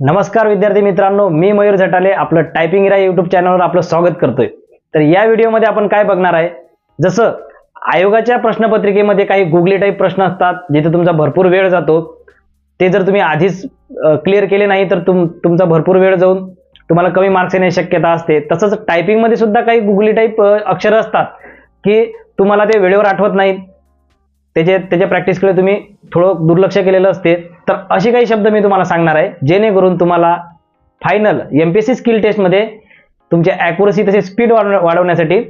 नमस्कार विद्यार्थी मित्रांनो मी मयूर झटाले आपलं टायपिंग इरा युट्यूब चॅनलवर आपलं स्वागत करतोय. तर या व्हिडिओमध्ये आपण काय बघणार आहे? जसं आयोगाच्या प्रश्नपत्रिकेमध्ये काही गुगली टाईप प्रश्न असतात जिथे तुमचा भरपूर वेळ जातो ते जर तुम्ही आधीच क्लिअर केले नाही तर तुम तुमचा भरपूर वेळ जाऊन तुम्हाला कमी मार्क्स येण्याची शक्यता असते. तसंच टायपिंगमध्ये सुद्धा काही गुगली टाईप अक्षरं असतात की तुम्हाला ते वेळेवर आठवत नाहीत. त्याचे त्याच्या प्रॅक्टिसकडे तुम्ही थोडं दुर्लक्ष केलेलं असते. तर असे काही शब्द मी तुम्हाला सांगणार आहे. जेणेकरून तुम्हाला final M P S C skill टेस्टमध्ये तुमच्या ॲक्युरसी तसे स्पीड वाढवण्यासाठी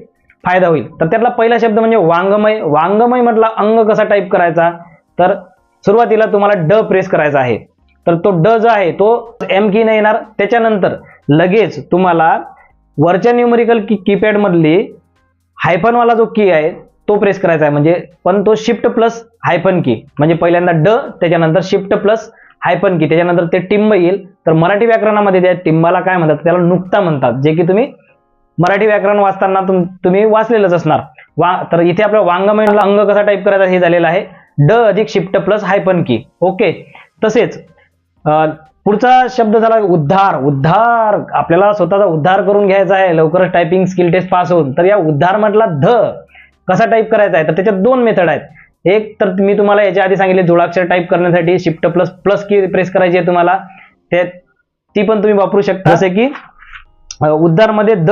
फायदा होईल. तर त्यातला पहिला शब्द म्हणजे वांगमय. वांगमय म्हटला अंग कसा टाईप करायचा? तर सुरुवातीला तुम्हाला ड प्रेस करायचा आहे. तर तो ड जो आहे तो एम की नाही येणार. त्याच्यानंतर लगेच तुम्हाला वरच्या न्यूमरिकल की कीपॅडमधली हायफनवाला जो की आहे तो प्रेस करायचा आहे. म्हणजे पण तो शिफ्ट प्लस हायपन की म्हणजे पहिल्यांदा ड त्याच्यानंतर शिफ्ट प्लस हायपन की त्याच्यानंतर ते टिंब येईल. तर मराठी व्याकरणामध्ये त्या टिंबाला काय म्हणतात? त्याला नुकता म्हणतात. जे की तुम्ही मराठी व्याकरण वाचताना तुम तुम्ही वाचलेलंच असणार. वा तर इथे आपल्या वांगमयला अंग कसा टाईप करायचा हे झालेलं आहे. ड अधिक शिफ्ट प्लस हायपन की ओके तसेच पुढचा शब्द झाला उद्धार. उद्धार आपल्याला स्वतःचा उद्धार करून घ्यायचा आहे. लवकरच टायपिंग स्किल टेस्ट पास होऊन. तर या उद्धार म्हटला ध. कसा टाईप करायचा आहे? तर त्याच्यात दोन मेथड आहेत. एक तर मी तुम्हाला याच्या आधी सांगितले जोडाक्षर टाईप करण्यासाठी shift plus plus key press करायची आहे तुम्हाला. ते ती पण तुम्ही वापरू शकता. जसे की उद्धारमध्ये द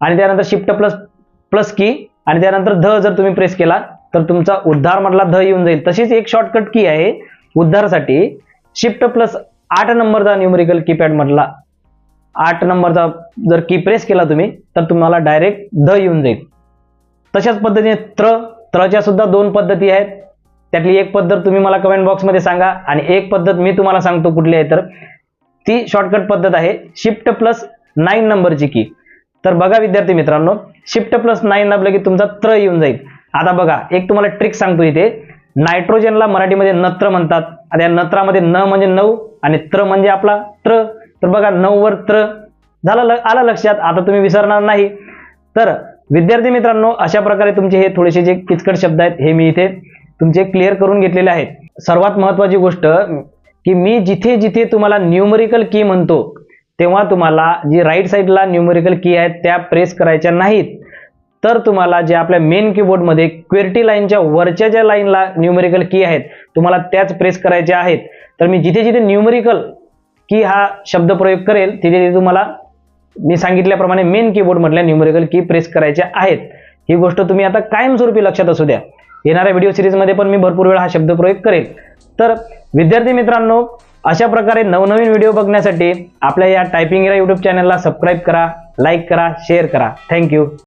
आणि त्यानंतर शिफ्ट प्लस प्लस की आणि त्यानंतर ध जर तुम्ही प्रेस केला तर तुमचा उद्धार मधला ध येऊन जाईल. तशीच एक शॉर्टकट की आहे उद्धारसाठी. शिफ्ट प्लस आठ नंबरचा न्यूमरिकल कीपॅड मधला आठ नंबरचा जर की प्रेस केला तुम्ही तर तुम्हाला डायरेक्ट ध येऊन जाईल. तशाच पद्धतीने त्र त्रच्या सुद्धा दोन पद्धती आहेत. त्यातली एक पद्धत तुम्ही मला कमेंट बॉक्समध्ये सांगा आणि एक पद्धत मी तुम्हाला सांगतो कुठली आहे तर. ती शॉर्टकट पद्धत आहे. शिफ्ट प्लस नाईन नंबरची की तर बघा विद्यार्थी मित्रांनो शिफ्ट प्लस नाईन दाबलं की तुमचा त्र येऊन जाईल. आता बघा एक तुम्हाला ट्रिक सांगतो इथे. नायट्रोजनला मराठीमध्ये नत्र म्हणतात. आणि या नत्रामध्ये न म्हणजे नऊ आणि त्र म्हणजे आपला त्र. तर बघा नऊ वर त्र. झालं ल- आलं लक्षात. आता तुम्ही विसरणार नाही. तर विद्यार्थी मित्रांनो अशा प्रकारे तुमचे हे थोडेसे जे किचकट शब्द आहेत हे मी इथे तुमचे क्लिअर करून घेतलेले आहेत. सर्वात महत्वाची गोष्ट की मी जिथे जिथे तुम्हाला न्यूमरिकल की म्हणतो तेव्हा तुम्हाला जी राईट साईडला न्यूमरिकल की आहेत त्या प्रेस करायच्या नाहीत. तर तुम्हाला जे आपल्या मेन कीबोर्डमध्ये क्वेर्टी लाईनच्या वरच्या ज्या लाईनला न्यूमरिकल की आहेत तुम्हाला त्याच प्रेस करायच्या आहेत. तर मी जिथे जिथे न्यूमरिकल की हा शब्द प्रयोग करेल तिथे तिथे तुम्हाला मी सांगितल्याप्रमाणे मेन कीबोर्ड मधल्या न्यूमरिकल की प्रेस करायच्या आहेत. ही गोष्ट तुम्ही आता कायमस्वरूपी लक्षात असू द्या. येणाऱ्या व्हिडिओ सिरीजमध्ये पण मी भरपूर वेळा हा शब्द प्रयोग करेल. तर विद्यार्थी मित्रांनो अशा प्रकारे नवनवीन व्हिडिओ बघण्यासाठी आपल्या या टायपिंग युट्यूब चॅनलला सबस्क्राईब करा लाईक करा शेअर करा. Thank you